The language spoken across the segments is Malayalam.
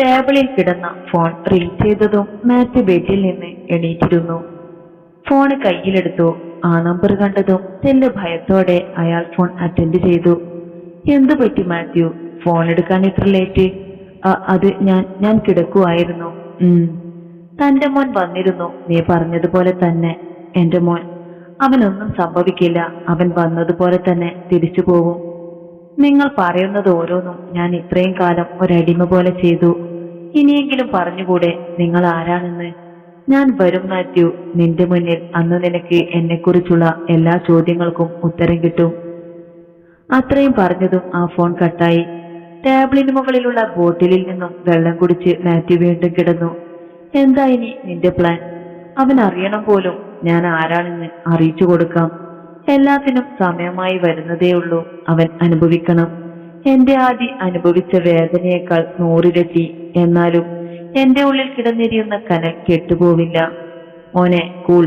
ടേബിളിൽ കിടന്ന ഫോൺ റിംഗ് ചെയ്തതും മാത്യു ബെഡിൽ നിന്ന് എണീറ്റിരുന്നു. ഫോൺ കയ്യിലെടുത്തു. ആ നമ്പർ കണ്ടതും തന്റെ ഭയത്തോടെ അയാൾ ഫോൺ അറ്റൻഡ് ചെയ്തു. എന്തു പറ്റി മാത്യു? ഫോൺ എടുക്കാൻ ഇത്ര ലേറ്റ്? "അ- അത് ഞാൻ ഞാൻ കിടക്കുവായിരുന്നു. ഉം. തന്റെ മോൻ വന്നിരുന്നു. നീ പറഞ്ഞതുപോലെ തന്നെ. എന്റെ മോൻ. അവനൊന്നും സംഭവിക്കില്ല. അവൻ വന്നതുപോലെ തന്നെ തിരിച്ചു പോകും നിങ്ങൾ പറയുന്നത് ഓരോന്നും ഞാൻ ഇത്രയും കാലം ഒരടിമ പോലെ ചെയ്തു. ഇനിയെങ്കിലും പറഞ്ഞുകൂടെ നിങ്ങൾ ആരാണെന്ന്? ഞാൻ വരും മാത്യു. നിന്റെ മുന്നിൽ അന്ന് നിനക്ക് എന്നെക്കുറിച്ചുള്ള എല്ലാ ചോദ്യങ്ങൾക്കും ഉത്തരം കിട്ടും. അത്രയും പറഞ്ഞതും ആ ഫോൺ കട്ടായി. ടേബിളിന് മുകളിലുള്ള ബോട്ടിലിൽ നിന്നും വെള്ളം കുടിച്ച് മാത്യു വീണ്ടും കിടന്നു. എന്താ ഇനി നിന്റെ പ്ലാൻ അവൻ അറിയണം പോലും ഞാൻ ആരാണെന്ന് അറിയിച്ചു കൊടുക്കാം. എല്ലാത്തിനും സമയമായി വരുന്നതേയുള്ളൂ അവൻ അനുഭവിക്കണം. എന്റെ ആദി അനുഭവിച്ച വേദനയേക്കാൾ നൂറിരട്ടി എന്നാലും എന്റെ ഉള്ളിൽ കിടന്നിരിയുന്ന കനൽ കെട്ടുപോവില്ല. മോനെ കൂൾ.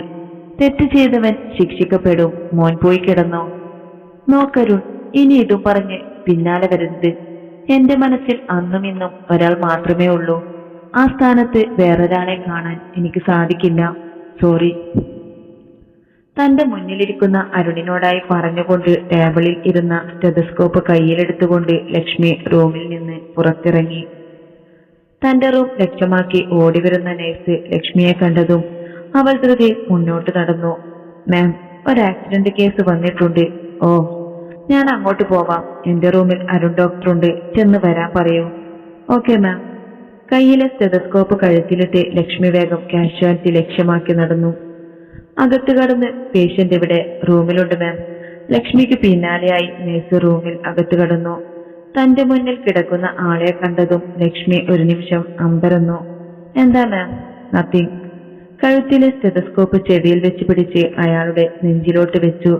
തെറ്റ് ചെയ്തവൻ ശിക്ഷിക്കപ്പെടും. മോൻ പോയി കിടന്നു? നോക്കരുൺ ഇനി ഇതും പറഞ്ഞ് പിന്നാലെ വരരുത്. എന്റെ മനസ്സിൽ അന്നും ഇന്നും ഒരാൾ മാത്രമേ ഉള്ളൂ. ആ സ്ഥാനത്ത് വേറൊരാളെ കാണാൻ എനിക്ക് സാധിക്കില്ല. സോറി. തന്റെ മുന്നിലിരിക്കുന്ന അരുണിനോടായി പറഞ്ഞുകൊണ്ട് ടേബിളിൽ ഇരുന്ന സ്റ്റെതസ്കോപ്പ് കയ്യിലെടുത്തുകൊണ്ട് ലക്ഷ്മി റൂമിൽ നിന്ന് പുറത്തിറങ്ങി. തന്റെ റൂം ലക്ഷ്യമാക്കി ഓടിവരുന്ന നേഴ്സ് ലക്ഷ്മിയെ കണ്ടതും അവൾ ധൃതി മുന്നോട്ട് നടന്നു. മാം ഒരു ആക്സിഡന്റ് കേസ് വന്നിട്ടുണ്ട്. ഓ ഞാൻ അങ്ങോട്ട് പോവാം. എന്റെ റൂമിൽ അരുൺ ഡോക്ടറുണ്ട് ചെന്ന് വരാൻ പറയൂ. ഓക്കെ മാം കയ്യിലെ സ്റ്റെതസ്കോപ്പ് കഴുത്തിലിട്ട് ലക്ഷ്മി വേഗം കാഷ്വാലിറ്റി ലക്ഷ്യമാക്കി നടന്നു. അകത്ത് കടന്ന് പേഷ്യന്റ് ഇവിടെ റൂമിലുണ്ട് മാം ലക്ഷ്മിക്ക് പിന്നാലെയായി നേഴ്സ് റൂമിൽ അകത്ത് കടന്നു. തന്റെ മുന്നിൽ കിടക്കുന്ന ആളെ കണ്ടതും ലക്ഷ്മി ഒരു നിമിഷം അമ്പരന്നു. എന്താ മാം നത്തിങ്. കഴുത്തിലെ സ്റ്റെതസ്കോപ്പ് ചെവിയിൽ വെച്ച് പിടിച്ച് അയാളുടെ നെഞ്ചിലോട്ട് വെച്ചു.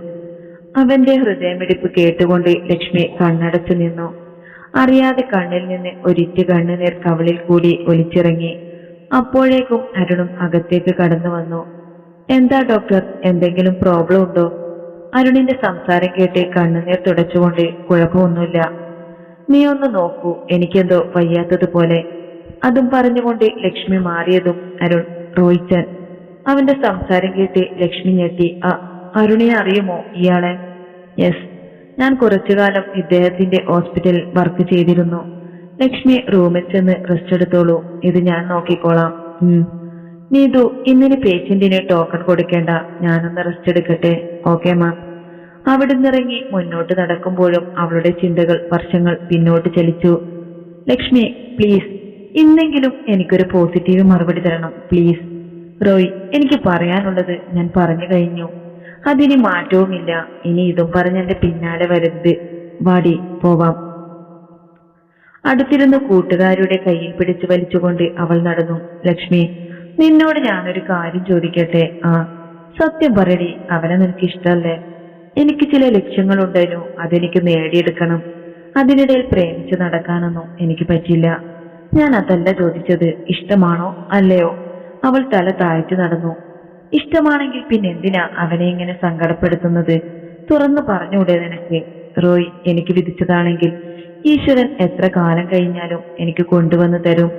അവന്റെ ഹൃദയമിടിപ്പ് കേട്ടുകൊണ്ട് ലക്ഷ്മി കണ്ണടച്ചു നിന്നു. അറിയാതെ കണ്ണിൽ നിന്ന് ഒരിറ്റ് കണ്ണുനീർ കവളിൽ കൂടി ഒലിച്ചിറങ്ങി. അപ്പോഴേക്കും അരുണും അകത്തേക്ക് കടന്നു വന്നു. എന്താ ഡോക്ടർ? എന്തെങ്കിലും പ്രോബ്ലം ഉണ്ടോ? അരുണിന്റെ സംസാരം കേട്ട് കണ്ണുനീർ തുടച്ചുകൊണ്ട് കുഴപ്പമൊന്നുമില്ല. നീ ഒന്ന് നോക്കൂ എനിക്കെന്തോ വയ്യാത്തതുപോലെ. അതും പറഞ്ഞുകൊണ്ട് ലക്ഷ്മി മാറിയതും അരുൺ റോയിച്ചൻ അവന്റെ സംസാരം കേട്ട് ലക്ഷ്മി ഞെട്ടി "അ, അരുണിനെ അറിയുമോ ഇയാളെ? യെസ് ഞാൻ കുറച്ചുകാലം ഇദ്ദേഹത്തിന്റെ ഹോസ്പിറ്റലിൽ വർക്ക് ചെയ്തിരുന്നു. ലക്ഷ്മി റൂമിൽ ചെന്ന് റെസ്റ്റ് എടുത്തോളൂ ഇത് ഞാൻ നോക്കിക്കോളാം. നീതു ഇന്നിന് പേഷ്യന്റിന് ടോക്കൺ കൊടുക്കേണ്ട. ഞാനൊന്ന് റെസ്റ്റ് എടുക്കട്ടെ. Okay ma'am. അവിടുന്ന് ഇറങ്ങി മുന്നോട്ട് നടക്കുമ്പോഴും അവളുടെ ചിന്തകൾ വർഷങ്ങൾ പിന്നോട്ട് ചലിച്ചു. ലക്ഷ്മി പ്ലീസ് ഇന്നെങ്കിലും എനിക്കൊരു പോസിറ്റീവ് മറുപടി തരണം പ്ലീസ് റോയ് എനിക്ക് പറയാനുള്ളത് ഞാൻ പറഞ്ഞു കഴിഞ്ഞു. അതിന് മാറ്റവുമില്ല. ഇനി ഇതും പറഞ്ഞ് പിന്നാലെ വരരുത്. വാടി പോവാം. അടുത്തിരുന്ന് കൂട്ടുകാരുടെ കയ്യിൽ പിടിച്ചു വലിച്ചുകൊണ്ട് അവൾ നടന്നു. ലക്ഷ്മി നിന്നോട് ഞാനൊരു കാര്യം ചോദിക്കട്ടെ? ആ സത്യം പറയടി അവനെ നിനക്ക് ഇഷ്ടല്ലേ? എനിക്ക് ചില ലക്ഷ്യങ്ങളുണ്ടായിരുന്നു അതെനിക്ക് നേടിയെടുക്കണം. അതിനിടയിൽ പ്രേമിച്ച് നടക്കാനൊന്നും എനിക്ക് പറ്റില്ല ഞാൻ അതല്ല ചോദിച്ചത് ഇഷ്ടമാണോ അല്ലയോ? അവൾ തല താഴ്ത്തി നടന്നു. ഇഷ്ടമാണെങ്കിൽ പിന്നെ എന്തിനാ അവനെ ഇങ്ങനെ സങ്കടപ്പെടുത്തുന്നത്? തുറന്നു പറഞ്ഞുകൂടെ നിനക്ക്? റോയ് എനിക്ക് വിധിച്ചതാണെങ്കിൽ ഈശ്വരൻ എത്ര കാലം കഴിഞ്ഞാലും എനിക്ക് കൊണ്ടുവന്നു തരും.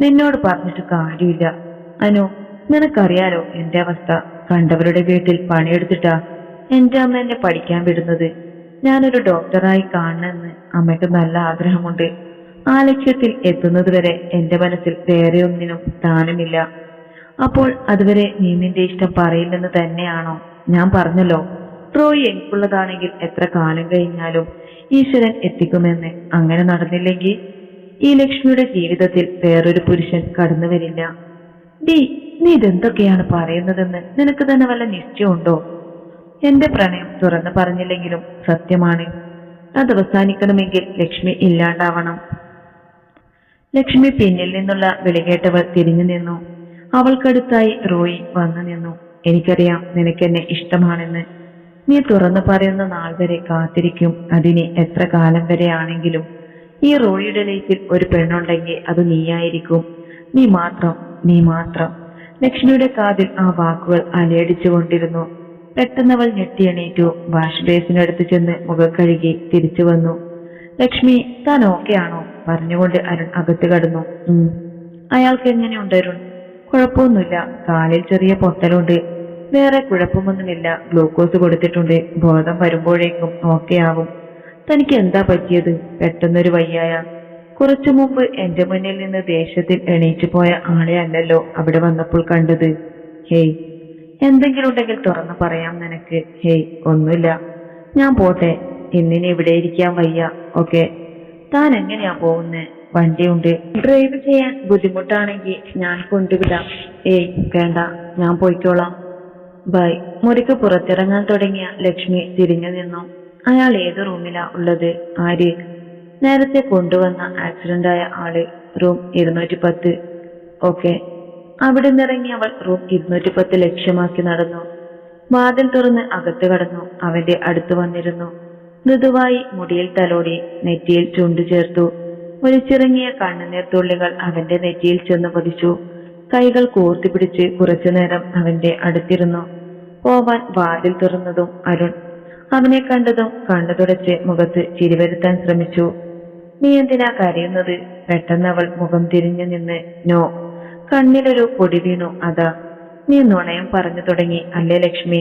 നിന്നോട് പറഞ്ഞിട്ട് കാര്യമില്ല. അനു നിനക്കറിയാലോ എന്റെ അവസ്ഥ? കണ്ടവരുടെ വീട്ടിൽ പണിയെടുത്തിട്ടാ എന്റെ അമ്മ എന്നെ പഠിക്കാൻ വിടുന്നത്? ഞാനൊരു ഡോക്ടറായി കാണണമെന്ന് അമ്മയ്ക്ക് നല്ല ആഗ്രഹമുണ്ട്. ആ ലക്ഷ്യത്തിൽ എത്തുന്നത് വരെ എന്റെ മനസ്സിൽ വേറെ ഒന്നിനും സ്ഥാനമില്ല. അപ്പോൾ അതുവരെ നീ നിന്റെ ഇഷ്ടം പറയില്ലെന്ന് തന്നെയാണോ? ഞാൻ പറഞ്ഞല്ലോ റോയി എനിക്കുള്ളതാണെങ്കിൽ എത്ര കാലം കഴിഞ്ഞാലും ഈശ്വരൻ എത്തിക്കുമെന്ന് അങ്ങനെ നടന്നില്ലെങ്കിൽ ഈ ലക്ഷ്മിയുടെ ജീവിതത്തിൽ വേറൊരു പുരുഷൻ കടന്നു വരില്ല. ഡി നീ ഇതെന്തൊക്കെയാണ് പറയുന്നതെന്ന് നിനക്ക് തന്നെ വല്ല നിശ്ചയമുണ്ടോ? എന്റെ പ്രണയം തുറന്നു പറഞ്ഞില്ലെങ്കിലും സത്യമാണ്. അത് അവസാനിക്കണമെങ്കിൽ ലക്ഷ്മി ഇല്ലാണ്ടാവണം. ലക്ഷ്മി പിന്നിൽ നിന്നുള്ള വിളികേട്ടവൾ തിരിഞ്ഞു നിന്നു. അവൾക്കടുത്തായി റോയി വന്നു നിന്നു. എനിക്കറിയാം നിനക്കെന്നെ ഇഷ്ടമാണെന്ന്. നീ തുറന്നു പറയുന്ന നാൾ വരെ കാത്തിരിക്കും. അതിന് എത്ര കാലം വരെ ആണെങ്കിലും. ഈ റോയിയുടെ ലൈഫിൽ ഒരു പെണ്ണുണ്ടെങ്കിൽ അത് നീയായിരിക്കും. നീ മാത്രം നീ മാത്രം. ലക്ഷ്മിയുടെ കാതിൽ ആ വാക്കുകൾ അലയടിച്ചുകൊണ്ടിരുന്നു. പെട്ടെന്നവൾ ഞെട്ടിയണീറ്റു വാഷ് അടുത്ത് ചെന്ന് മുഖം കഴുകി തിരിച്ചു വന്നു. ലക്ഷ്മി താൻ ആണോ പറഞ്ഞുകൊണ്ട് അരുൺ അകത്ത് കടന്നു. അയാൾക്ക് എങ്ങനെയുണ്ട് അരുൺ? കുഴപ്പമൊന്നുമില്ല. കാലിൽ ചെറിയ പൊട്ടലുണ്ട്. വേറെ കുഴപ്പമൊന്നുമില്ല. ഗ്ലൂക്കോസ് കൊടുത്തിട്ടുണ്ട്. ബോധം വരുമ്പോഴേക്കും ഓക്കെ ആവും. തനിക്ക് എന്താ പറ്റിയത്? പെട്ടെന്നൊരു വയ്യായ. കുറച്ചു മുമ്പ് എന്റെ മുന്നിൽ നിന്ന് ദേഷ്യത്തിൽ എണീറ്റ് പോയ ആളെ അല്ലല്ലോ അവിടെ വന്നപ്പോൾ കണ്ടത്. ഹേയ് എന്തെങ്കിലും ഉണ്ടെങ്കിൽ തുറന്നു പറയാം നിനക്ക്. ഹേയ് ഒന്നുമില്ല. ഞാൻ പോട്ടെ. ഇന്നിനി ഇവിടെ ഇരിക്കാൻ വയ്യ. ഓക്കെ. താൻ എങ്ങനെയാ പോകുന്നേ? വണ്ടിയുണ്ട്. ഡ്രൈവ് ചെയ്യാൻ ബുദ്ധിമുട്ടാണെങ്കിൽ ഞാൻ കൊണ്ടുവിടാം. ഏയ് വേണ്ട. ഞാൻ പോയിക്കോളാം. ബൈ. മുറിക്ക് പുറത്തിറങ്ങാൻ തുടങ്ങിയ ലക്ഷ്മി തിരിഞ്ഞു നിന്നു. അയാൾ ഏത് റൂമിലാ ഉള്ളത്? ആര്? നേരത്തെ കൊണ്ടുവന്ന ആക്സിഡന്റ് ആയ ആൾ. റൂം ഇരുന്നൂറ്റി പത്ത് ഓക്കെ. അവിടെ നിന്നിറങ്ങി അവൾ റൂം ഇരുന്നൂറ്റി പത്ത് ലക്ഷ്യമാക്കി നടന്നു. വാതിൽ തുറന്ന് അകത്ത് കടന്നു. അവന്റെ അടുത്ത് വന്നിരുന്നു. മൃദുവായി മുടിയിൽ തലോടി നെറ്റിയിൽ ചുണ്ടു ചേർത്തു. ഒലിച്ചിറങ്ങിയ കണ്ണുനീർ തുള്ളികൾ അവന്റെ നെറ്റിയിൽ ചെന്ന് പതിച്ചു. കൈകൾ കോർത്തി പിടിച്ച് കുറച്ചു നേരം അവന്റെ അടുത്തിരുന്നു. പോവാൻ വാതിൽ തുറന്നതും അരുൺ അവനെ കണ്ടതും കണ്ണു തുടച്ച് മുഖത്ത് ചിരിവരുത്താൻ ശ്രമിച്ചു. നീ എന്തിനാ കരയുന്നത്? പെട്ടെന്ന് അവൾ മുഖം തിരിഞ്ഞു നിന്ന് നോ കണ്ണിലൊരു പൊടി വീണു. അതാ നീ നുണയം പറഞ്ഞു തുടങ്ങി. അല്ലേ ലക്ഷ്മി?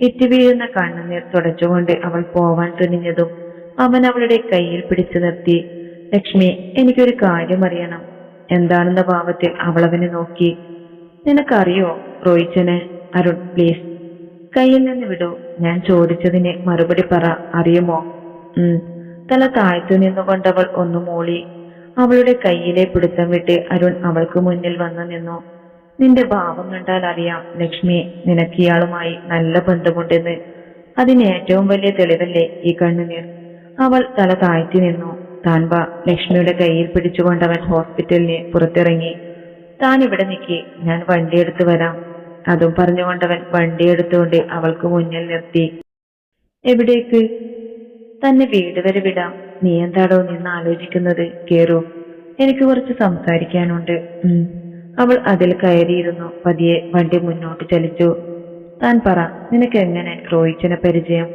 ഇറ്റി വീഴുന്ന കണ്ണുനീർ തുടച്ചുകൊണ്ട് അവൾ പോവാൻ തുനിഞ്ഞതും അവൻ അവളുടെ കയ്യിൽ പിടിച്ചു നിർത്തി. ലക്ഷ്മി എനിക്കൊരു കാര്യം അറിയണം. എന്താണെന്ന ഭാവത്തിൽ അവൾ അവനെ നോക്കി. നിനക്കറിയോ റോയിച്ചനെ? അരുൺ പ്ലീസ്. കയ്യിൽ നിന്ന് വിടൂ. ഞാൻ ചോദിച്ചതിന് മറുപടി പറ. അറിയുമോ? തല താഴ്ത്തു നിന്നുകൊണ്ടവൾ ഒന്ന് മൂളി. അവളുടെ കയ്യിലെ പിടുത്തം വിട്ട് അരുൺ അവൾക്ക് മുന്നിൽ വന്നു നിന്നു. നിന്റെ ഭാവം കണ്ടാൽ അറിയാം ലക്ഷ്മി. നിനക്ക് ഇയാളുമായി നല്ല ബന്ധമുണ്ടെന്ന്. അതിന് ഏറ്റവും വലിയ തെളിവല്ലേ ഈ കണ്ണുനീർ? അവൾ തല താഴ്ത്തി നിന്നു. താൻ ബാ ലക്ഷ്മിയുടെ കയ്യിൽ പിടിച്ചുകൊണ്ടവൻ ഹോസ്പിറ്റലിന് പുറത്തിറങ്ങി. താൻ ഇവിടെ നിൽക്കി ഞാൻ വണ്ടിയെടുത്ത് വരാം. അതും പറഞ്ഞുകൊണ്ടവൻ വണ്ടിയെടുത്തുകൊണ്ട് അവൾക്ക് മുന്നിൽ നിർത്തി. എവിടേക്ക്? തന്നെ വീട് വരെ വിടാം. നീ എന്താടോ നിന്ന് ആലോചിക്കുന്നത്? കേറൂ. എനിക്ക് കുറച്ച് സംസാരിക്കാനുണ്ട്. അവൾ അതിൽ കയറിയിരുന്നു. പതിയെ വണ്ടി മുന്നോട്ട് ചലിച്ചു. താൻ പറ നിനക്ക് എങ്ങനെ റോയിച്ചനെ പരിചയം?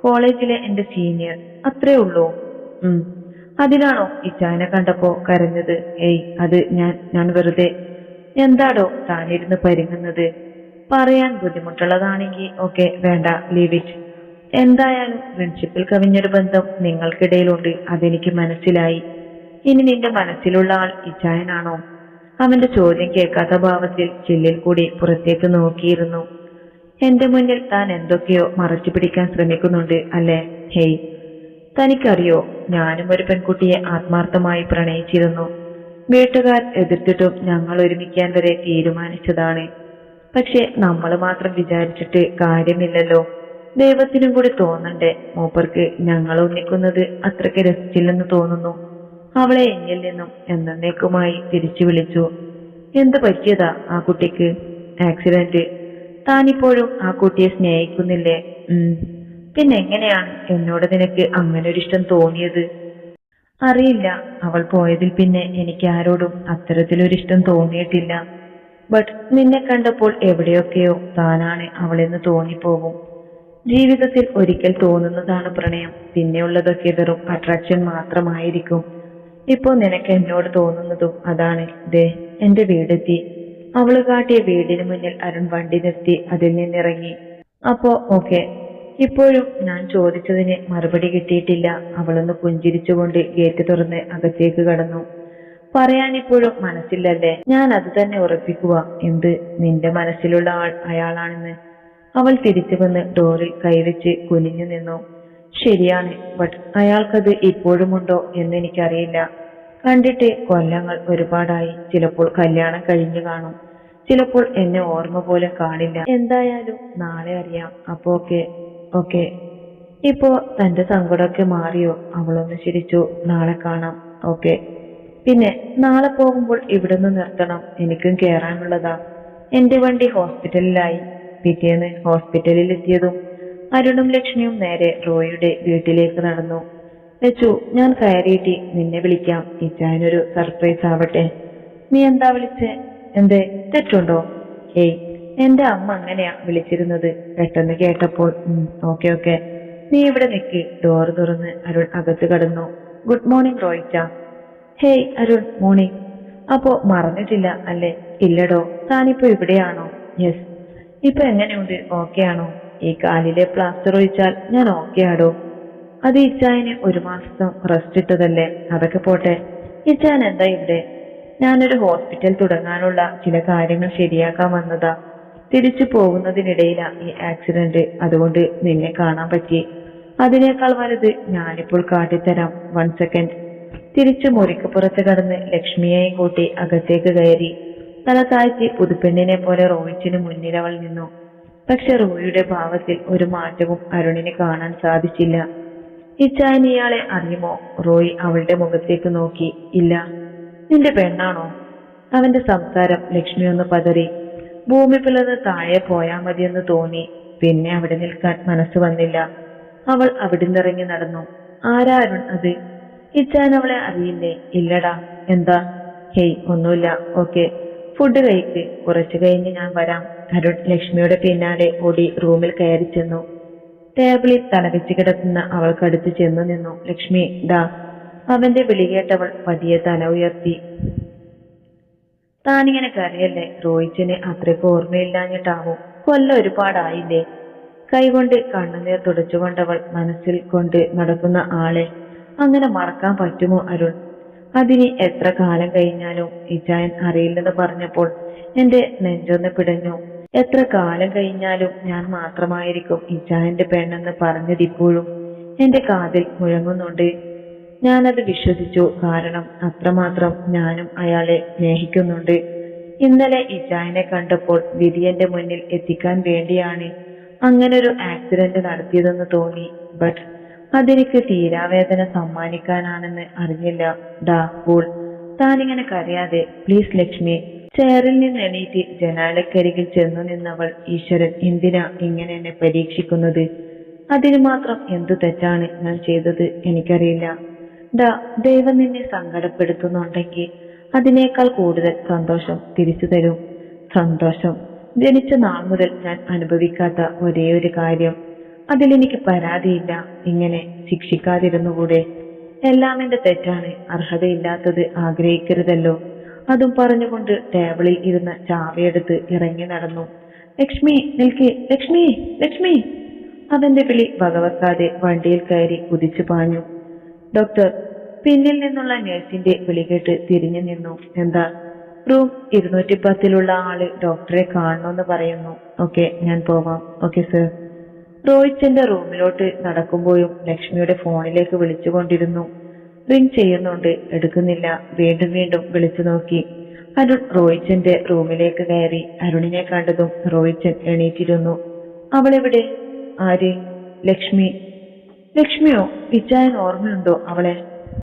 കോളേജിലെ എന്റെ സീനിയർ. അത്രേ ഉള്ളൂ. അതിനാണോ ഇച്ചാനെ കണ്ടപ്പോ കരഞ്ഞത്? ഏയ് അത് ഞാൻ ഞാൻ വെറുതെ. എന്താടോ താനിരുന്ന് പരിങ്ങുന്നത്? പറയാൻ ബുദ്ധിമുട്ടുള്ളതാണെങ്കിൽ ഓക്കെ വേണ്ട ലീവിറ്റ് എന്തായാലും ഫ്രണ്ട്ഷിപ്പിൽ കവിഞ്ഞൊരു ബന്ധം നിങ്ങൾക്കിടയിലുണ്ട്? അതെനിക്ക് മനസ്സിലായി. ഇനി നിന്റെ മനസ്സിലുള്ള ആൾ ഇച്ചായനാണോ അവന്റെ ചോദ്യം കേൾക്കാത്ത ഭാവത്തിൽ ചില്ലിൽ കൂടി പുറത്തേക്ക് നോക്കിയിരുന്നു. എന്റെ മുന്നിൽ താൻ എന്തൊക്കെയോ മറച്ചു പിടിക്കാൻ ശ്രമിക്കുന്നുണ്ട് അല്ലേ? ഹേയ് തനിക്കറിയോ ഞാനും ഒരു പെൺകുട്ടിയെ ആത്മാർത്ഥമായി പ്രണയിച്ചിരുന്നു. വീട്ടുകാർ എതിർത്തിട്ടും ഞങ്ങൾ ഒരുമിക്കാൻ വരെ തീരുമാനിച്ചതാണ്. പക്ഷെ നമ്മൾ മാത്രം വിചാരിച്ചിട്ട് കാര്യമില്ലല്ലോ. ദൈവത്തിനും കൂടി തോന്നണ്ടേ? മൂപ്പർക്ക് ഞങ്ങൾ ഒന്നിക്കുന്നത് അത്രയ്ക്ക് രസിച്ചില്ലെന്ന് തോന്നുന്നു. അവളെ എന്നിൽ നിന്നും എന്നേക്കുമായി തിരിച്ചു വിളിച്ചു. എന്ത് പറ്റിയതാ ആ കുട്ടിക്ക്? ആക്സിഡന്റ്. താനിപ്പോഴും ആ കുട്ടിയെ സ്നേഹിക്കുന്നില്ലേ? പിന്നെ എങ്ങനെയാണ് എന്നോട് നിനക്ക് അങ്ങനെ ഒരു ഇഷ്ടം തോന്നിയത്? അറിയില്ല. അവൾ പോയതിൽ പിന്നെ എനിക്ക് ആരോടും അത്തരത്തിലൊരു ഇഷ്ടം തോന്നിയിട്ടില്ല. ബട്ട് നിന്നെ കണ്ടപ്പോൾ എവിടെയൊക്കെയോ താനാണ് അവളെന്ന് തോന്നിപ്പോകും. ജീവിതത്തിൽ ഒരിക്കൽ തോന്നുന്നതാണ് പ്രണയം. പിന്നെയുള്ളതൊക്കെ വെറും അട്രാക്ഷൻ മാത്രമായിരിക്കും. ഇപ്പോ നിനക്ക് എന്നോട് തോന്നുന്നതും അതാണ്. ദേ എന്റെ വീടെത്തി. അവൾ കാട്ടിയ വീടിന് മുന്നിൽ അരുൺ വണ്ടി നിർത്തി അതിൽ നിന്നിറങ്ങി. അപ്പോ ഓക്കെ. ഇപ്പോഴും ഞാൻ ചോദിച്ചതിന് മറുപടി കിട്ടിയിട്ടില്ല. അവളൊന്ന് പുഞ്ചിരിച്ചുകൊണ്ട് ഗേറ്റ് തുറന്ന് അകത്തേക്ക് കടന്നു. പറയാനിപ്പോഴും മനസ്സില്ലല്ലേ? ഞാൻ അത് തന്നെ ഉറപ്പിക്കുക. എന്ത്? നിന്റെ മനസ്സിലുള്ള ആൾ അയാളാണെന്ന്. അവൾ തിരിച്ചു വന്ന് ഡോറിൽ കൈവച്ച് കുനിഞ്ഞു നിന്നു. ശരിയാണ് ബട്ട് അയാൾക്കത് ഇപ്പോഴുമുണ്ടോ എന്ന് എനിക്കറിയില്ല. കണ്ടിട്ട് കൊല്ലങ്ങൾ ഒരുപാടായി. ചിലപ്പോൾ കല്യാണം കഴിഞ്ഞു കാണും. ചിലപ്പോൾ എന്നെ ഓർമ്മ പോലും കാണില്ല. എന്തായാലും നാളെ അറിയാം. അപ്പോ ഓക്കെ ഓക്കെ. ഇപ്പോ തന്റെ സങ്കടമൊക്കെ മാറിയോ? അവളൊന്ന് ചിരിച്ചു. നാളെ കാണാം ഓക്കെ. പിന്നെ നാളെ പോകുമ്പോൾ ഇവിടുന്ന് നിർത്തണം. എനിക്കും കേറാനുള്ളതാ. എന്റെ വണ്ടി ഹോസ്പിറ്റലിലായി. പിറ്റേന്ന് ഹോസ്പിറ്റലിൽ എത്തിയതും അരുണും ലക്ഷ്മിയും നേരെ റോയിയുടെ വീട്ടിലേക്ക് നടന്നു. ലച്ചു ഞാൻ കയറിയിട്ട് നിന്നെ വിളിക്കാം. ഇച്ചായനൊരു സർപ്രൈസ് ആവട്ടെ. നീ എന്താ വിളിച്ചേ? എന്തേ തെറ്റുണ്ടോ? ഏയ് എന്റെ അമ്മ അങ്ങനെയാ വിളിച്ചിരുന്നത്. പെട്ടെന്ന് കേട്ടപ്പോൾ ഓക്കെ ഓക്കെ. നീ ഇവിടെ നിൽക്ക് ഡോർ തുറന്ന് അരുൺ അകത്ത് കടന്നു. Good morning റോയിച്ച. Hey Arun morning. അപ്പോ മറന്നിട്ടില്ല അല്ലേ? ഇല്ലടോ താനിപ്പോ ഇവിടെയാണോ? യെസ് ഇപ്പൊ എങ്ങനെയുണ്ട്? ഓക്കെ ആണോ? ഈ കാലിലെ പ്ലാസ്റ്റർ ഒഴിച്ചാൽ ഞാൻ ഓക്കെ ആടോ? അത് ഇച്ചായന് ഒരു മാസം റെസ്റ്റ് ഇട്ടതല്ലേ? അതൊക്കെ പോട്ടെ. ഇച്ചാൻ എന്താ ഇവിടെ? ഞാനൊരു ഹോസ്പിറ്റൽ തുടങ്ങാനുള്ള ചില കാര്യങ്ങൾ ശരിയാക്കാൻ വന്നതാ. തിരിച്ചു പോകുന്നതിനിടയിലാ ഈ ആക്സിഡന്റ് അതുകൊണ്ട് നിന്നെ കാണാൻ പറ്റി. അതിനേക്കാൾ വലുത് ഞാനിപ്പോൾ കാട്ടിത്തരാം. വൺ സെക്കൻഡ് തിരിച്ചു മുറിക്ക് പുറത്ത് കടന്ന് ലക്ഷ്മിയെയും കൂട്ടി അകത്തേക്ക് കയറി. തല താഴ്ത്തി പുതുപ്പെണ്ണിനെ പോലെ റോയിച്ചിന് മുന്നിൽ അവൾ നിന്നു. പക്ഷെ റോയിയുടെ ഭാവത്തിൽ ഒരു മാറ്റവും അരുണിന് കാണാൻ സാധിച്ചില്ല. ഇച്ചായൻ ഇയാളെ അറിയുമോ? റോയ് അവളുടെ മുഖത്തേക്ക് നോക്കി. ഇല്ല. നിന്റെ പെണ്ണാണോ? അവന്റെ സംസാരം ലക്ഷ്മി ഒന്ന് പതറി. ഭൂമി പിളർന്ന് താഴെ പോയാ മതിയെന്ന് തോന്നി. പിന്നെ അവിടെ നിൽക്കാൻ മനസ്സ് വന്നില്ല. അവൾ അവിടെ ഇറങ്ങി നടന്നു. ആരാ അരുൺ അത്? ഇച്ചാൻ അവളെ അറിയില്ലേ? ഇല്ലടാ. എന്താ? ഹേയ് ഒന്നുമില്ല. ഓക്കെ. ഫുഡ് കഴിക്ക്. കുറച്ചു കഴിഞ്ഞ് ഞാൻ വരാം. അരുൺ ലക്ഷ്മിയുടെ പിന്നാലെ ഓടി റൂമിൽ കയറി ചെന്നു. ടേബിളിൽ തലവെച്ച് കിടക്കുന്ന അവൾക്കടുത്ത് ചെന്നു നിന്നു. ലക്ഷ്മി ദാ. അവന്റെ വിളി കേട്ടവൾ പതിയെ തല ഉയർത്തി. താനിങ്ങനെ കരയല്ലേ? റോയിച്ചിന് അത്രയ്ക്ക് ഓർമ്മയില്ലാഞ്ഞിട്ടാവും. കൊല്ലം ഒരുപാടായില്ലേ? കൈകൊണ്ട് കണ്ണുനീർ തുടച്ചുകൊണ്ടവൾ മനസ്സിൽ കൊണ്ട് നടക്കുന്ന ആളെ അങ്ങനെ മറക്കാൻ പറ്റുമോ അരുൺ? അതിന് എത്ര കാലം കഴിഞ്ഞാലും ഇജായൻ അറിയില്ലെന്ന് പറഞ്ഞപ്പോൾ എന്റെ നെഞ്ചൊന്ന് പിടഞ്ഞു. എത്ര കാലം കഴിഞ്ഞാലും ഞാൻ മാത്രമായിരിക്കും ഇജായന്റെ പെണ്ണെന്ന് പറഞ്ഞതിപ്പോഴും എന്റെ കാതിൽ മുഴങ്ങുന്നുണ്ട്. ഞാനത് വിശ്വസിച്ചു. കാരണം അത്രമാത്രം ഞാനും അയാളെ സ്നേഹിക്കുന്നുണ്ട്. ഇന്നലെ ഇജായനെ കണ്ടപ്പോൾ വിധി എന്റെ മുന്നിൽ എത്തിക്കാൻ വേണ്ടിയാണ് അങ്ങനൊരു ആക്സിഡന്റ് നടത്തിയതെന്ന് തോന്നി. ബട്ട് അതെനിക്ക് തീരാവേദന സമ്മാനിക്കാനാണെന്ന് അറിഞ്ഞില്ല. ഡാ കൂൾ. താനിങ്ങനെ കരയാതെ പ്ലീസ് ലക്ഷ്മി ചെയറിൽ നിന്ന് എണീറ്റ് ജനാലക്കരികിൽ ചെന്നു നിന്നവൾ ഈശ്വരൻ എന്തിനാ ഇങ്ങനെ എന്നെ പരീക്ഷിക്കുന്നത്? അതിന് മാത്രം എന്തു തെറ്റാണ് ഞാൻ ചെയ്തത് എനിക്കറിയില്ല. ഡാ ദൈവം നിന്നെ സങ്കടപ്പെടുത്തുന്നുണ്ടെങ്കിൽ അതിനേക്കാൾ കൂടുതൽ സന്തോഷം തിരിച്ചു തരും. സന്തോഷം. ജനിച്ച നാൾ മുതൽ ഞാൻ അനുഭവിക്കാത്ത ഒരേ ഒരു കാര്യം. അതിലെനിക്ക് പരാതിയില്ല. ഇങ്ങനെ ശിക്ഷിക്കാതിരുന്നുകൂടെ? എല്ലാം എന്റെ തെറ്റാണ്. അർഹതയില്ലാത്തത് ആഗ്രഹിക്കരുതല്ലോ. അതും പറഞ്ഞുകൊണ്ട് ടേബിളിൽ ഇരുന്ന ചാവയെടുത്ത് ഇറങ്ങി നടന്നു. ലക്ഷ്മി നിൽക്ക്. ലക്ഷ്മി ലക്ഷ്മി. അവന്റെ വിളി വകവെക്കാതെ വണ്ടിയിൽ കയറി കുതിച്ചു പാഞ്ഞു. ഡോക്ടർ പിന്നിൽ നിന്നുള്ള നഴ്സിന്റെ വിളി കേട്ട് തിരിഞ്ഞു നിന്നു. എന്താ? റൂം ഇരുന്നൂറ്റി പത്തിലുള്ള ആൾ ഡോക്ടറെ കാണണമെന്ന് പറയുന്നു. ഓക്കെ ഞാൻ പോവാം. Okay sir. റോഹിച്ചന്റെ റൂമിലോട്ട് നടക്കുമ്പോഴും ലക്ഷ്മിയുടെ ഫോണിലേക്ക് വിളിച്ചുകൊണ്ടിരുന്നു. റിംഗ് ചെയ്യുന്നുണ്ട്. എടുക്കുന്നില്ല. വീണ്ടും വീണ്ടും വിളിച്ചു നോക്കി. അരുൺ റോഹിച്ചന്റെ റൂമിലേക്ക് കയറി അരുണിനെ കണ്ടതും റോഹിച്ചൻ എണീറ്റിരുന്നു. അവളെവിടെ? ആര്? ലക്ഷ്മി. ലക്ഷ്മിയോ? ഇച്ചായൻ ഓർമ്മയുണ്ടോ അവളെ?